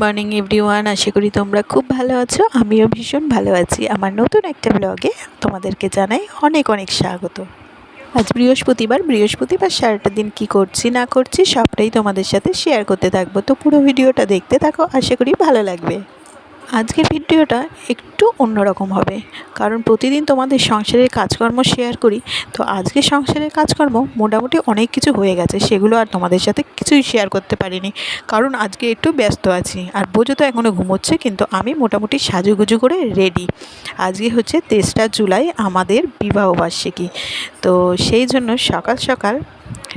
Morning everyone আশা করি তোমরা খুব ভালো আছো। আমিও ভীষণ ভালো আছি। আমার নতুন একটা ব্লগে তোমাদেরকে জানাই অনেক অনেক স্বাগত। আজ বৃহস্পতিবার। বৃহস্পতিবার সারাটা দিন কি করছি, না করছি, সবটাই তোমাদের সাথে শেয়ার করতে থাকব। তো পুরো ভিডিওটা দেখতে থাকো। আশা করি ভালো লাগবে। আজকের ভিডিওটা একটু অন্যরকম হবে। কারণ প্রতিদিন তোমাদের সংসারের কাজকর্ম শেয়ার করি, তো আজকে সংসারের কাজকর্ম মোটামুটি অনেক কিছু হয়ে গেছে, সেগুলো আর তোমাদের সাথে কিছুই শেয়ার করতে পারিনি। কারণ আজকে একটু ব্যস্ত আছি, আর বোঝো তো এখনও ঘুমোচ্ছে, কিন্তু আমি মোটামুটি সাজুগুজু করে রেডি আজকে হচ্ছে তেসরা জুলাই, আমাদের বিবাহবার্ষিকী তো সেই জন্য সকাল সকাল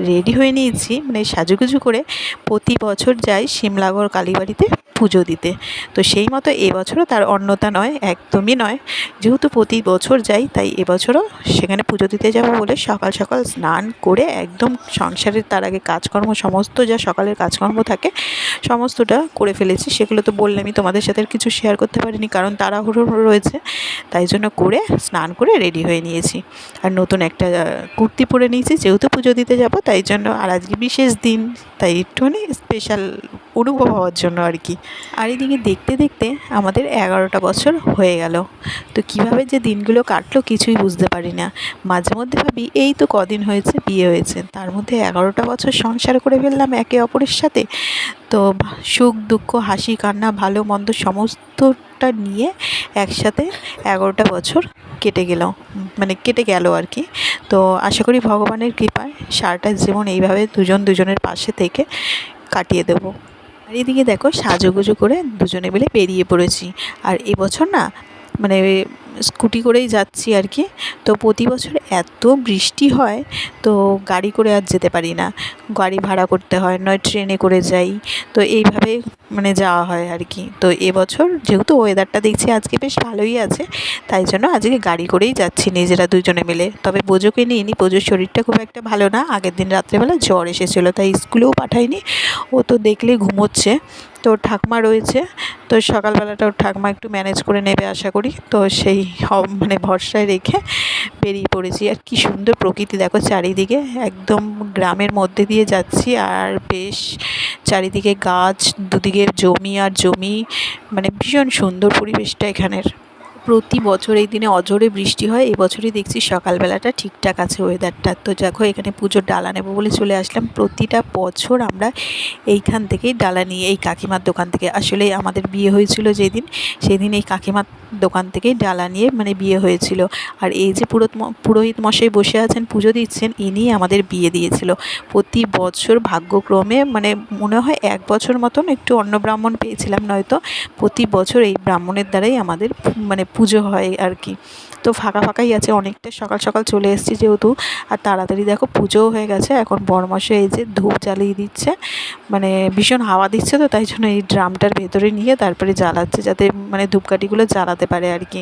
রেডি হয়ে নিয়েছি মানে সাজুগুজু করে প্রতি বছর যাই শিমলাগড় কালীবাড়িতে। পুজো দিতে। তো সেই মতো এবছরও তার অন্যতা নয়, একদমই নয়। যেহেতু প্রতি বছর যাই, তাই এবছরও সেখানে পুজো দিতে যাব বলে সকাল সকাল স্নান করে একদম সংসারের তার আগে কাজকর্ম, সমস্ত যা সকালের কাজকর্ম থাকে, সমস্তটা করে ফেলেছি। সেগুলো তো বললামই, তোমাদের সাথে কিছু শেয়ার করতে পারিনি, কারণ তাড়াহুড়ো রয়েছে। তাই জন্য করে স্নান করে রেডি হয়ে নিয়েছি। আর নতুন একটা কুর্তি পরে নিয়েছি, যেহেতু পুজো দিতে যাব, তাই জন্য আর আজকে বিশেষ দিন, তাই একটুখানি স্পেশাল অনুভব হওয়ার জন্য আর কি। আর এদিকে দেখতে দেখতে আমাদের এগারোটা বছর হয়ে গেল। তো কীভাবে যে দিনগুলো কাটলো কিছুই বুঝতে পারি না। মাঝে মধ্যে ভাবি, এই তো কদিন হয়েছে, বিয়ে হয়েছে। তার মধ্যে এগারোটা বছর সংসার করে ফেললাম একে অপরের সাথে। তো সুখ, দুঃখ, হাসি, কান্না, ভালো, মন্দ সমস্তটা নিয়ে একসাথে এগারোটা বছর কেটে গেল মানে কেটে গেল আর কি। তো আশা করি ভগবানের কৃপায় সারাটা জীবন এইভাবে দুজন দুজনের পাশে থেকে কাটিয়ে দেবো। আর এদিকে দেখো সাজুগুজু করে দুজনে মিলে বেরিয়ে পড়েছি। আর এবছর না মানে স্কুটি করেই যাচ্ছি আর কি। তো প্রতি বছর এত বৃষ্টি হয়, তো গাড়ি করে আর যেতে পারি না। গাড়ি ভাড়া করতে হয়, নয় ট্রেনে করে যাই। তো এইভাবে মানে যাওয়া হয় আর কি। তো এবছর যেহেতু ওয়েদারটা দেখছি আজকে বেশ ভালোই আছে, তাই জন্য আজকে গাড়ি করেই যাচ্ছি নিজেরা দুজনে মিলে। তবে বোঝোকে নিয়ে নিই বোঝোর শরীরটা খুব একটা ভালো না। আগের দিন রাত্রেবেলা জ্বর এসেছিল, তাই স্কুলেও পাঠাইনি। ও তো দেখলে ঘুমোচ্ছে। তো ওর ঠাকমা রয়েছে, তো সকালবেলাটা ওর ঠাকমা একটু ম্যানেজ করে নেবে আশা করি। তো সেই মানে ভরসায় রেখে বেরিয়ে পড়েছি। আর কি সুন্দর প্রকৃতি, দেখো চারিদিকে একদম গ্রামের মধ্যে দিয়ে যাচ্ছি আর বেশ চারিদিকে গাছ, দুদিকে জমি আর জমি মানে ভীষণ সুন্দর পরিবেশটা এখানের। প্রতি বছর এই দিনে অজোরে বৃষ্টি হয়। এবছরই দেখছি সকালবেলাটা ঠিকঠাক আছে ওয়েদারটা তো দেখো, এখানে পুজোর ডালা নেব বলে চলে আসলাম। প্রতিটা বছর আমরা এইখান থেকেই ডালা নিয়ে এই কাকিমার দোকান থেকে, আসলে আমাদের বিয়ে হয়েছিল যেদিন, সেদিন এই কাকিমার দোকান থেকেই ডালা নিয়ে মানে বিয়ে হয়েছিল। আর এই যে পুরোহিত পুরোহিত মশাই বসে আছেন, পুজো দিচ্ছেন ইনি আমাদের বিয়ে দিয়েছিল। প্রতি বছর ভাগ্যক্রমে মানে মনে হয় এক বছর মতন একটু অন্য ব্রাহ্মণ পেয়েছিলাম নয়তো, প্রতি বছর এই ব্রাহ্মণের দ্বারাই আমাদের মানে পুজো হয় আর কি। তো ফাঁকা ফাঁকাই আছে, অনেকটা সকাল সকাল চলে এসেছি যেহেতু। আর তাড়াতাড়ি দেখো পুজোও হয়ে গেছে, এখন বরমশাই এই যে ধূপ জ্বালিয়ে দিচ্ছে। মানে ভীষণ হাওয়া দিচ্ছে তো, তাই জন্য এই ড্রামটার ভেতরে নিয়ে তারপরে জ্বালাচ্ছে, যাতে মানে ধূপকাঠিগুলো জ্বালাতে পারে আর কি।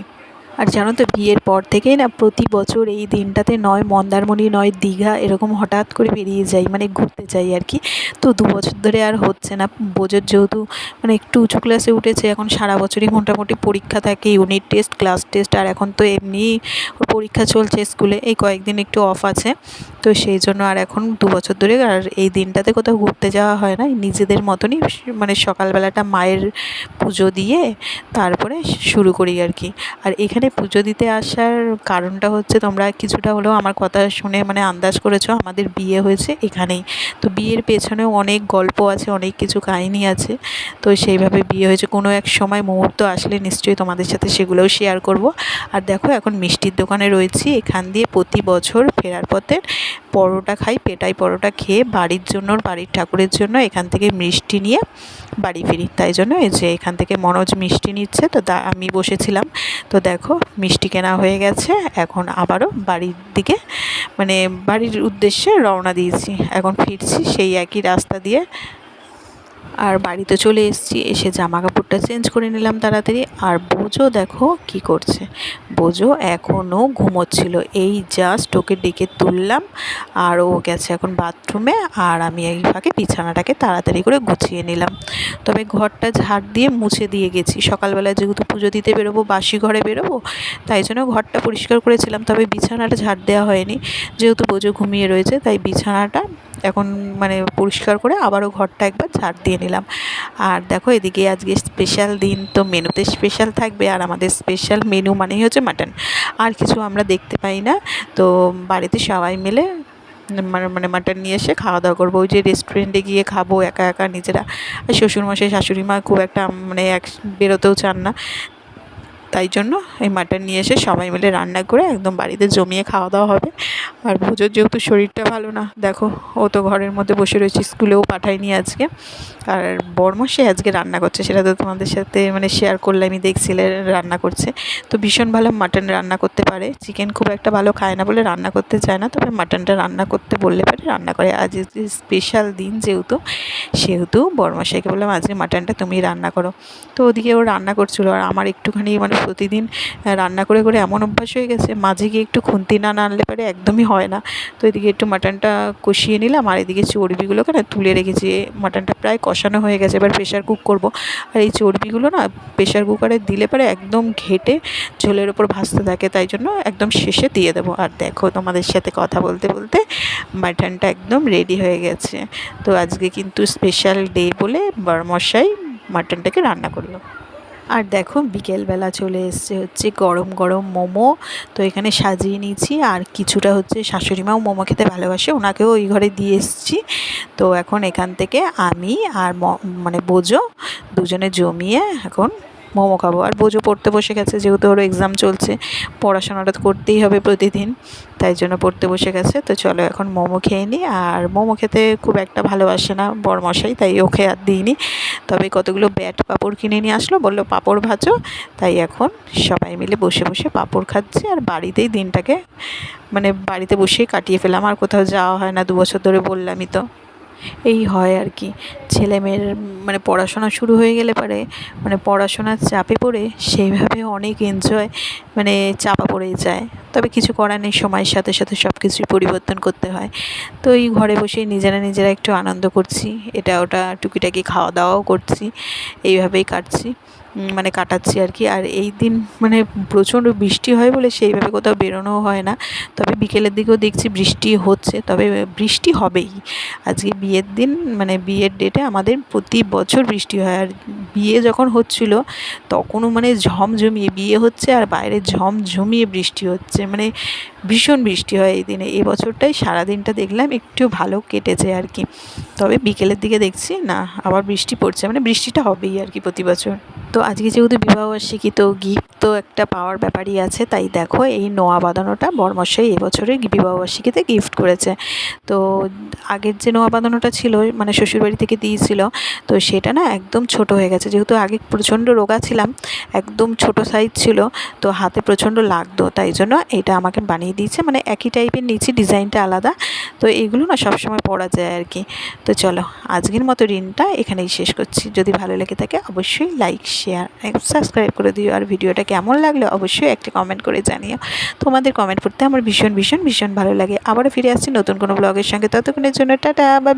আর জানো তো বিয়ের পর থেকেই না প্রতি বছর এই দিনটাতে নয় মন্দারমণি, নয় দীঘা এরকম হঠাৎ করে বেরিয়ে যাই মানে ঘুরতে যাই আর কি। তো দু বছর ধরে আর হচ্ছে না, বোঝোর যেহেতু মানে একটু উঁচু ক্লাসে উঠেছে, এখন সারা বছরই মোটামুটি পরীক্ষা থাকে ইউনিট টেস্ট ক্লাস টেস্ট আর এখন তো এমনি ওর পরীক্ষা চলছে স্কুলে এই কয়েকদিন একটু অফ আছে। তো সেই জন্য আর এখন দু বছর ধরে আর এই দিনটাতে কোথাও ঘুরতে যাওয়া হয় না, নিজেদের মতনই মানে সকালবেলাটা মায়ের পুজো দিয়ে তারপরে শুরু করি আর কি। আর এখানে পুজো দিতে আসার কারণটা হচ্ছে তোমরা কিছুটা হলেও আমার কথা শুনে মানে আন্দাজ করেছ, আমাদের বিয়ে হয়েছে এখানেই। তো বিয়ের পেছনেও অনেক গল্প আছে, অনেক কিছু কাহিনী আছে। তো সেইভাবে বিয়ে হয়েছে। কোনো এক সময় মুহূর্ত আসলে নিশ্চয়ই তোমাদের সাথে সেগুলোও শেয়ার করব। আর দেখো, এখন মিষ্টির দোকানে রয়েছি। এখান দিয়ে প্রতি বছর ফেরার পথে পরোটা খাই, পেটাই পরোটা খেয়ে বাড়ির জন্য, বাড়ির ঠাকুরের জন্য এখান থেকে মিষ্টি নিয়ে বাড়ি ফিরি। তাই জন্য এই যে এখান থেকে মনোজ মিষ্টি নিচ্ছে, তো আমি বসেছিলাম। তো দেখো মিষ্টি কেনা হয়ে গেছে, এখন আবারও বাড়ির দিকে মানে বাড়ির উদ্দেশ্যে রওনা দিয়েছি। এখন ফিরছি সেই একই রাস্তা দিয়ে আর বাড়িতে চলে এসেছি, এসে জামা কাপড়টা চেঞ্জ করে নিলাম তাড়াতাড়ি। আর বোঝো দেখো কি করছে। বোঝো এখনও ঘুমোচ্ছিল। এই জাস্ট ওকে ডেকে তুললাম আর ও গেছে এখন বাথরুমে আর আমি এই ফাঁকে বিছানাটাকে তাড়াতাড়ি করে গুছিয়ে নিলাম। তবে ঘরটা ঝাড় দিয়ে মুছে দিয়ে গেছি। সকালবেলা যেহেতু পুজো দিতে বেরোবো, বাসি ঘরে বেরোবো, তাই জন্য ঘরটা পরিষ্কার করেছিলাম। তবে বিছানাটা ঝাড় দেওয়া হয়নি। যেহেতু বোঝো ঘুমিয়ে রয়েছে, তাই বিছানাটা এখন মানে পরিষ্কার করে আবারও ঘরটা একবার ঝাড় দিয়ে নিলাম। আর দেখো এদিকে আজকে স্পেশাল দিন, তো মেনুতে স্পেশাল থাকবে আর আমাদের স্পেশাল মেনু মানেই হচ্ছে মাটন আর কিছু আমরা দেখতে পাই না, তো বাড়িতে সবাই মিলে মানে মানে মাটন নিয়ে এসে খাওয়া দাওয়া করব। ওই যে রেস্টুরেন্টে গিয়ে খাব একা একা নিজেরা। শ্বশুরমশাই শাশুড়ি মা খুব একটা মানে এক, বেরোতেও চান না। তাই জন্য এই মাটন নিয়ে এসে সবাই মিলে রান্না করে একদম বাড়িতে জমিয়ে খাওয়া দাওয়া হবে। আর পুজোর যেহেতু শরীরটা ভালো না, দেখো, ও তো ঘরের মধ্যে বসে রয়েছে, স্কুলেও পাঠায়নি আজকে। আর বর্মশে আজকে রান্না করছে, সেটা তো তোমাদের সাথে মানে শেয়ার করলে আমি দেখছিলে, রান্না করছে। তো ভীষণ ভালো মাটন রান্না করতে পারে। চিকেন খুব একটা ভালো খায় না বলে রান্না করতে চায় না, তবে মাটনটা রান্না করতে বললে পারে, রান্না করে। আজ স্পেশাল দিন যেহেতু, সেহেতু বর্মশাইকে বললাম, আজকে মাটনটা তুমি রান্না করো। তো ওদিকে ও রান্না করছিল, আর আমার একটুখানি মানে প্রতিদিন রান্না করে করে এমন অভ্যাস হয়ে গেছে, মাঝে গিয়ে একটু খুন্তি না নাড়লে পারে একদমই হয় না। তো এদিকে একটু মাটনটা কষিয়ে নিলাম, আর এদিকে চর্বিগুলোকে না তুলে রেখেছি মাটনটা প্রায় কষানো হয়ে গেছে, এবার প্রেশার কুক করব। আর এই চর্বিগুলো না প্রেশার কুকারে দিলে পারে একদম ঘেটে ঝোলের ওপর ভাসতে থাকে, তাই জন্য একদম শেষে দিয়ে দেবো। আর দেখো তোমাদের সাথে কথা বলতে বলতে মাটনটা একদম রেডি হয়ে গেছে। তো আজকে কিন্তু স্পেশাল ডে বলে বরমশাই মাটনটাকে রান্না করল। আর দেখো বিকেলবেলা চলে এসছে হচ্ছে গরম গরম মোমো। তো এখানে সাজিয়ে নিয়েছি আর কিছুটা হচ্ছে শাশুড়িমাও মোমো খেতে ভালোবাসে, ওনাকেও ওই ঘরে দিয়ে এসছি। তো এখন এখান থেকে আমি আর মানে বোঝো দুজনে জমিয়ে এখন মোমো খাব। আর বোঝো পড়তে বসে গেছে, যেহেতু ওর এক্সাম চলছে, পড়াশোনাটা করতেই হবে প্রতিদিন, তাই জন্য পড়তে বসে গেছে। তো চলো এখন মোমো খেয়ে নিই। আর মোমো খেতে খুব একটা ভালোবাসে না, বরমশাই, তাই ওকে আর দিইনি। তবে কতগুলো ব্যাট পাপড় কিনে নিয়ে আসলো, বলল, পাপড় ভাজো। তাই এখন সবাই মিলে বসে বসে পাপড় খাচ্ছে। আর বাড়িতেই দিনটাকে মানে বাড়িতে বসেই কাটিয়ে ফেলাম আর কোথাও যাওয়া হয় না, দু বছর ধরে বললামই তো। এই হয় আর কি। ছেলে মেয়ের মানে পড়াশোনা শুরু হয়ে গেলে পরে মানে পড়াশোনার চাপে পড়ে সেইভাবে অনেক এনজয় মানে চাপা পড়ে যায়। তবে কিছু করার নেই, সময়ের সাথে সাথে সব কিছুই পরিবর্তন করতে হয়। তো এই ঘরে বসেই নিজেরা নিজেরা একটু আনন্দ করছি, এটা ওটা টুকিটাকি খাওয়া দাওয়াও করছি, এইভাবেই কাটছি। মানে কাটাচ্ছি আর কি। আর এই দিন মানে প্রচণ্ড বৃষ্টি হয় বলে সেইভাবে কোথাও বেরোনোও হয় না। তবে বিকেলের দিকেও দেখছি বৃষ্টি হচ্ছে। তবে বৃষ্টি হবেই। আজকে বিয়ের দিন মানে বিয়ের ডেটে আমাদের প্রতি বছর বৃষ্টি হয়। আর বিয়ে যখন হচ্ছিল, তখনও মানে ঝমঝমিয়ে বিয়ে হচ্ছে আর বাইরে ঝমঝমিয়ে বৃষ্টি হচ্ছে। মানে ভীষণ বৃষ্টি হয় এই দিনে। এই বছরটাই সারাদিনটা দেখলাম একটু ভালো কেটেছে আর কি। তবে বিকেলের দিকে দেখছি, না, আবার বৃষ্টি পড়ছে। মানে বৃষ্টিটা হবেই আর কি প্রতি বছর। তো আজকে যেহেতু বিবাহবার্ষিকী তো গিফট তো একটা পাওয়ার ব্যাপারই আছে, তাই দেখো এই নোয়া বাঁধানোটা বরমশাই এবছরের বিবাহবার্ষিকীতে গিফট করেছে। তো আগের যে নোয়া বাঁধানোটা ছিল মানে শ্বশুরবাড়ি থেকে দিয়েছিল, তো সেটা না একদম ছোট হয়ে গেছে। যেহেতু আগে প্রচণ্ড রোগা ছিলাম, একদম ছোট সাইজ ছিল, তো হাতে প্রচণ্ড লাগতো, তাই জন্য এটা আমাকে বানিয়ে দিয়েছে। মানে একই টাইপের নিচে ডিজাইনটা আলাদা, তো এগুলো না সবসময় পরা যায় আর কি। তো চলো, আজকের মতো ঋণটা এখানেই শেষ করছি। যদি ভালো লেগে থাকে, অবশ্যই লাইক শেয়ার সাবস্ক্রাইব করে দিও। আর ভিডিওটা কেমন লাগল অবশ্যই একটা কমেন্ট করে জানিও। তোমাদের কমেন্ট পড়তে আমার ভীষণ ভীষণ ভীষণ ভালো লাগে। আবারও ফিরে আসছি নতুন কোনো ব্লগের সঙ্গে। ততক্ষণের জন্য টাটা বাই